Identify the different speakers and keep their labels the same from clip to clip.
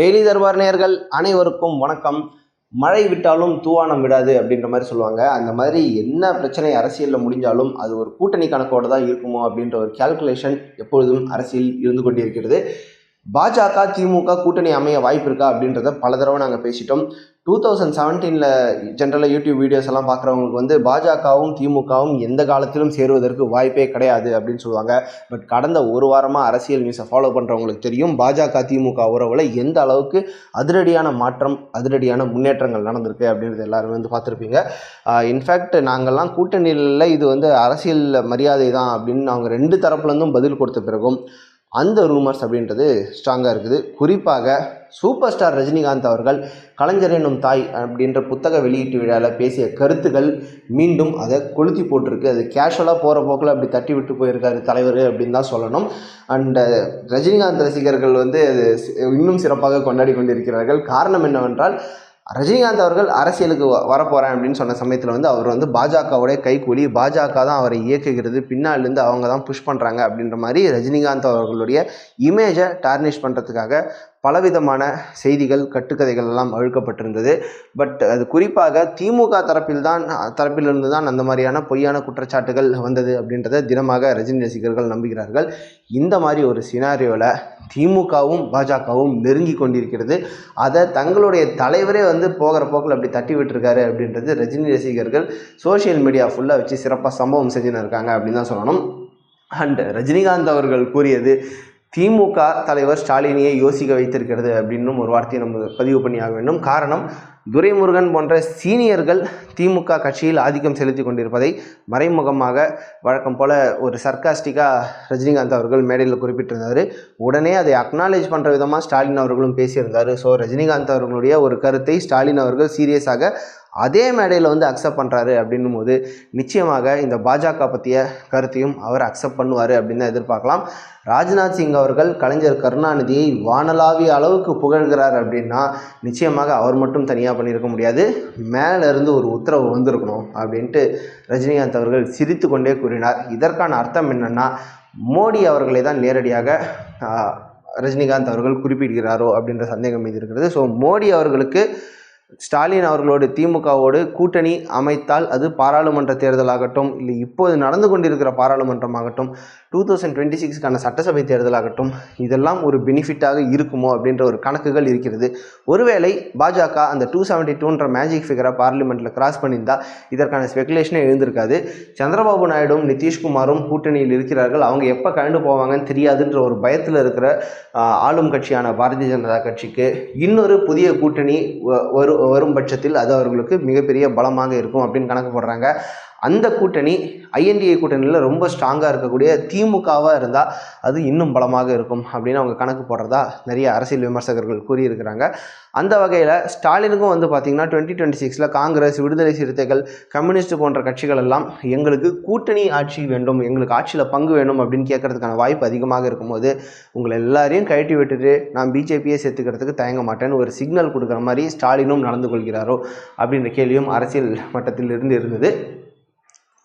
Speaker 1: Daily Darbar நேர்கள் அனைவருக்கும் வணக்கம். மழை விட்டாலும் தூவானம் விடாது அப்படின்ற மாதிரி சொல்லுவாங்க. அந்த மாதிரி என்ன பிரச்சனை அரசியலில் முடிஞ்சாலும் அது ஒரு கூட்டணி கணக்கோடு தான் இருக்குமோ அப்படின்ற ஒரு கால்குலேஷன் எப்பொழுதும் அரசியல் இருந்து கொண்டிருக்கிறது. பாஜக திமுக கூட்டணி அமைய வாய்ப்பு இருக்கா அப்படின்றத பல தடவை நாங்கள் பேசிட்டோம். டூ தௌசண்ட் செவன்டீனில் ஜென்ரலாக யூடியூப் வீடியோஸ் எல்லாம் பார்க்குறவங்களுக்கு வந்து பாஜகவும் திமுகவும் எந்த காலத்திலும் சேருவதற்கு வாய்ப்பே கிடையாது அப்படின்னு சொல்லுவாங்க. பட் கடந்த ஒரு வாரமாக அரசியல் நியூஸை ஃபாலோ பண்ணுறவங்களுக்கு தெரியும் பாஜக திமுக உறவில் எந்த அளவுக்கு அதிரடியான மாற்றம் அதிரடியான முன்னேற்றங்கள் நடந்திருக்கு அப்படின்றது எல்லாருமே வந்து பார்த்துருப்பீங்க. இன்ஃபேக்ட் நாங்கள்லாம் கூட்டணியில் இது வந்து அரசியல் மரியாதை தான் அப்படின்னு அவங்க ரெண்டு தரப்புலேருந்தும் பதில் கொடுத்த பிறகும் அந்த ரூமர்ஸ் அப்படின்றது ஸ்ட்ராங்காக இருக்குது. குறிப்பாக சூப்பர் ஸ்டார் ரஜினிகாந்த் அவர்கள் கலைஞர் என்னும் தாய் அப்படின்ற புத்தக வெளியீட்டு விழாவில் பேசிய கருத்துக்கள் மீண்டும் அதை கொளுத்தி போட்டிருக்கு. அது கேஷுவலாக போகிற போக்கில் அப்படி தட்டி விட்டு போயிருக்காரு தலைவர் அப்படின்னு தான் சொல்லணும். அண்ட் ரஜினிகாந்த் ரசிகர்கள் வந்து அது இன்னும் சிறப்பாக கொண்டாடி கொண்டிருக்கிறார்கள். காரணம் என்னவென்றால் ரஜினிகாந்த் அவர்கள் அரசியலுக்கு வ- வரப்போகிறேன் அப்படின்னு சொன்ன சமயத்தில் வந்து அவர் வந்து பாஜகவுடைய கைக்கூலி பாஜக தான் அவரை இயக்குகிறது. பின்னாலேருந்து அவங்க தான் புஷ் பண்ணுறாங்க அப்படின்ற மாதிரி ரஜினிகாந்த் அவர்களுடைய இமேஜை டார்னிஷ் பண்ணுறதுக்காக பலவிதமான செய்திகள் கட்டுக்கதைகள் எல்லாம் அழுக்கப்பட்டிருந்தது. பட் அது குறிப்பாக திமுக தரப்பில் தான் தரப்பிலிருந்து தான் அந்த மாதிரியான பொய்யான குற்றச்சாட்டுகள் வந்தது அப்படின்றத தினமாக ரஜினி ரசிகர்கள் நம்புகிறார்கள். இந்த மாதிரி ஒரு சினாரியோவில் திமுகவும் பாஜகவும் நெருங்கி கொண்டிருக்கிறது. அதை தங்களுடைய தலைவரே வந்து போகிற போக்கில் அப்படி தட்டி விட்டுருக்காரு அப்படின்றது ரஜினி ரசிகர்கள் சோஷியல் மீடியா ஃபுல்லாக வச்சு சிறப்பாக சம்பவம் செஞ்சுன்னு இருக்காங்க அப்படின்னு தான் சொல்லணும். அண்ட் ரஜினிகாந்த் அவர்கள் கூறியது திமுக தலைவர் ஸ்டாலினியை யோசிக்க வைத்திருக்கிறது அப்படின்னும் ஒரு வார்த்தையை நம்ம பதிவு பண்ணி ஆக வேண்டும். காரணம் துரைமுருகன் போன்ற சீனியர்கள் திமுக கட்சியில் ஆதிக்கம் செலுத்தி கொண்டிருப்பதை மறைமுகமாக வழக்கம் போல் ஒரு சர்க்காஸ்டிக்காக ரஜினிகாந்த் அவர்கள் மேடையில் குறிப்பிட்டிருந்தார். உடனே அதை அக்னாலேஜ் பண்ணுற விதமாக ஸ்டாலின் அவர்களும் பேசியிருந்தார். ஸோ ரஜினிகாந்த் அவர்களுடைய ஒரு கருத்தை ஸ்டாலின் அவர்கள் சீரியஸாக அதே மேடையில் வந்து அக்செப்ட் பண்ணுறாரு அப்படின்னும் போது நிச்சயமாக இந்த பாஜக பற்றிய கருத்தையும் அவர் அக்செப்ட் பண்ணுவார் அப்படின்னு தான் எதிர்பார்க்கலாம். ராஜ்நாத் சிங் அவர்கள் கலைஞர் கருணாநிதியை வானலாவிய அளவுக்கு புகழ்கிறார் அப்படின்னா நிச்சயமாக அவர் மட்டும் தனியாக பண்ணியிருக்க முடியாது. மேலே இருந்து ஒரு உத்தரவு வந்திருக்கணும் அப்படின்ட்டு ரஜினிகாந்த் அவர்கள் சிரித்து கொண்டே கூறினார். இதற்கான அர்த்தம் என்னென்னா மோடி அவர்களை தான் நேரடியாக ரஜினிகாந்த் அவர்கள் குறிப்பிடுகிறாரோ அப்படின்ற சந்தேகம் மீது இருக்கிறது. ஸோ மோடி அவர்களுக்கு ஸ்டாலின் அவர்களோடு திமுகவோடு கூட்டணி அமைத்தால் அது பாராளுமன்ற தேர்தலாகட்டும் இல்லை இப்போது நடந்து கொண்டிருக்கிற பாராளுமன்றமாகட்டும் டூ தௌசண்ட் டுவெண்ட்டி சிக்ஸ்க்கான சட்டசபை தேர்தலாகட்டும் இதெல்லாம் ஒரு பெனிஃபிட்டாக இருக்குமோ அப்படின்ற ஒரு கணக்குகள் இருக்கிறது. ஒருவேளை பாஜக அந்த டூ செவன்ட்டி டூன்ற மேஜிக் ஃபிகரை பார்லிமெண்ட்டில் கிராஸ் பண்ணியிருந்தா இதற்கான ஸ்பெகுலேஷனே எழுந்திருக்காது. சந்திரபாபு நாயுடும் நிதிஷ்குமாரும் கூட்டணியில் இருக்கிறார்கள். அவங்க எப்போ கலந்து போவாங்கன்னு தெரியாதுன்ற ஒரு பயத்தில் இருக்கிற ஆளும் கட்சியான பாரதிய ஜனதா கட்சிக்கு இன்னொரு புதிய கூட்டணி ஒரு வரும் பட்சத்தில் அது அவர்களுக்கு மிகப்பெரிய பலமாக இருக்கும் அப்படின்னு கணக்கு போடுறாங்க. அந்த கூட்டணி ஐஎன்டிஏ கூட்டணியில் ரொம்ப ஸ்ட்ராங்காக இருக்கக்கூடிய திமுகவாக இருந்தால் அது இன்னும் பலமாக இருக்கும் அப்படின்னு அவங்க கணக்கு போடுறதா நிறைய அரசியல் விமர்சகர்கள் கூறியிருக்கிறாங்க. அந்த வகையில் ஸ்டாலினுக்கும் வந்து பார்த்திங்கன்னா டுவெண்ட்டி டுவெண்ட்டி சிக்ஸில் காங்கிரஸ் விடுதலை சிறுத்தைகள் கம்யூனிஸ்ட் போன்ற கட்சிகள் எல்லாம் எங்களுக்கு கூட்டணி ஆட்சி வேண்டும் எங்களுக்கு ஆட்சியில் பங்கு வேணும் அப்படின்னு கேட்கறதுக்கான வாய்ப்பு அதிகமாக இருக்கும்போது உங்களை எல்லாரையும் கழட்டி விட்டுட்டு நான் பிஜேபியை சேர்த்துக்கிறதுக்கு தயங்க மாட்டேன்னு ஒரு சிக்னல் கொடுக்குற மாதிரி ஸ்டாலினும் நடந்து கொள்கிறாரோ அப்படின்ற கேள்வியும் அரசியல் மட்டத்தில் இருந்து இருந்தது.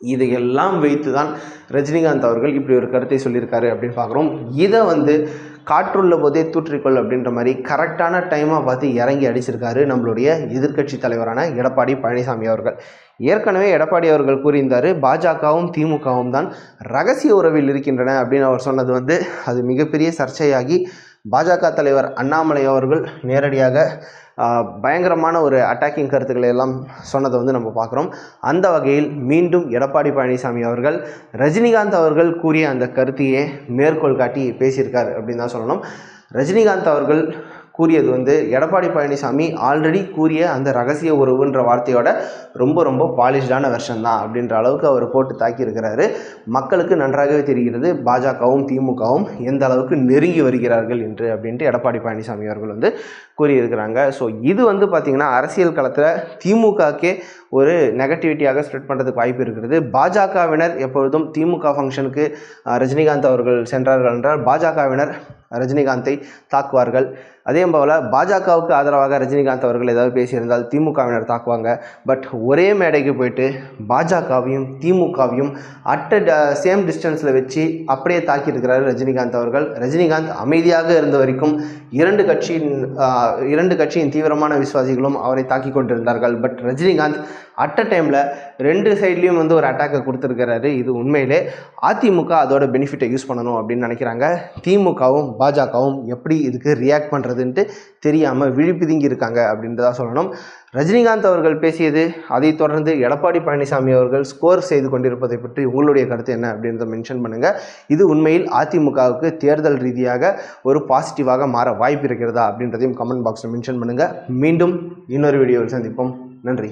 Speaker 1: இதையெல்லாம் வைத்து தான் ரஜினிகாந்த் அவர்கள் இப்படி ஒரு கருத்தை சொல்லியிருக்காரு அப்படின்னு பார்க்குறோம். இதை வந்து காற்றுள்ள போதே தூற்றிக்கொள் அப்படின்ற மாதிரி கரெக்டான டைமாக பார்த்து இறங்கி அடிச்சிருக்காரு நம்மளுடைய எதிர்க்கட்சி தலைவரான எடப்பாடி பழனிசாமி அவர்கள். ஏற்கனவே எடப்பாடி அவர்கள் கூறியிருந்தார் பாஜகவும் திமுகவும் தான் ரகசிய உறவில் இருக்கின்றன அப்படின்னு அவர் சொன்னது வந்து அது மிகப்பெரிய சர்ச்சையாகி பாஜக தலைவர் அண்ணாமலை அவர்கள் நேரடியாக பயங்கரமான ஒரு அட்டாக்கிங் கருத்துக்களை எல்லாம் சொன்னதை வந்து நம்ம பார்க்குறோம். அந்த வகையில் மீண்டும் எடப்பாடி பழனிசாமி அவர்கள் ரஜினிகாந்த் அவர்கள் கூறிய அந்த கருத்தையே மேற்கோள் காட்டி பேசியிருக்கார் அப்படின்னு தான் சொல்லணும். ரஜினிகாந்த் அவர்கள் கூறியது வந்து எடப்பாடி பழனிசாமி ஆல்ரெடி கூறிய அந்த ரகசிய உறவுன்ற வார்த்தையோட ரொம்ப ரொம்ப பாலிஷ்டான வெர்ஷன் தான் அப்படின்ற அளவுக்கு அவர் போட்டு தாக்கியிருக்கிறாரு. மக்களுக்கு நன்றாகவே தெரிகிறது பாஜகவும் திமுகவும் எந்த அளவுக்கு நெருங்கி வருகிறார்கள் என்று அப்படின்ட்டு எடப்பாடி பழனிசாமி அவர்கள் வந்து கூறியிருக்கிறாங்க. ஸோ இது வந்து பார்த்திங்கன்னா அரசியல் களத்தில் திமுகக்கே ஒரு நெகட்டிவிட்டியாக ஸ்ப்ரெட் பண்ணுறதுக்கு வாய்ப்பு இருக்கிறது. பாஜகவினர் எப்பொழுதும் திமுக ஃபங்க்ஷனுக்கு ரஜினிகாந்த் அவர்கள் சென்றார்கள் என்றால் பாஜகவினர் ரஜினிகாந்தை தாக்குவார்கள். அதே போல் பாஜகவுக்கு ஆதரவாக ரஜினிகாந்த் அவர்கள் ஏதாவது பேசியிருந்தால் திமுகவினர் தாக்குவாங்க. பட் ஒரே மேடைக்கு போயிட்டு பாஜகவையும் திமுகவையும் அட் சேம் டிஸ்டன்ஸில் வச்சு அப்படியே தாக்கியிருக்கிறாரு ரஜினிகாந்த் அவர்கள். ரஜினிகாந்த் அமைதியாக இருந்த வரைக்கும் இரண்டு கட்சியின் இரண்டு கட்சியின் தீவிரமான விசுவாசிகளும் அவரை தாக்கி கொண்டிருந்தார்கள். பட் ரஜினிகாந்த் அட் அ டைமில் ரெண்டு சைட்லேயும் வந்து ஒரு அட்டாக்கை கொடுத்துருக்கிறாரு. இது உண்மையிலே அதிமுக அதோட பெனிஃபிட்டை யூஸ் பண்ணணும் அப்படின்னு நினைக்கிறாங்க. திமுகவும் பாஜகவும் எப்படி இதுக்கு ரியாக்ட் பண்ணுறதுன்ட்டு தெரியாமல் விழிப்புதுங்கி இருக்காங்க அப்படின்றதா சொல்லணும். ரஜினிகாந்த் அவர்கள் பேசியது அதைத் தொடர்ந்து எடப்பாடி பழனிசாமி அவர்கள் ஸ்கோர் செய்து கொண்டிருப்பதை பற்றி உங்களுடைய கருத்து என்ன அப்படின்றத மென்ஷன் பண்ணுங்கள் இது உண்மையில் அதிமுகவுக்கு தேர்தல் ரீதியாக ஒரு பாசிட்டிவாக மாற வாய்ப்பு இருக்கிறதா அப்படின்றதையும் கமெண்ட் பாக்ஸில் மென்ஷன் பண்ணுங்கள் மீண்டும் இன்னொரு வீடியோவில் சந்திப்போம். நன்றி.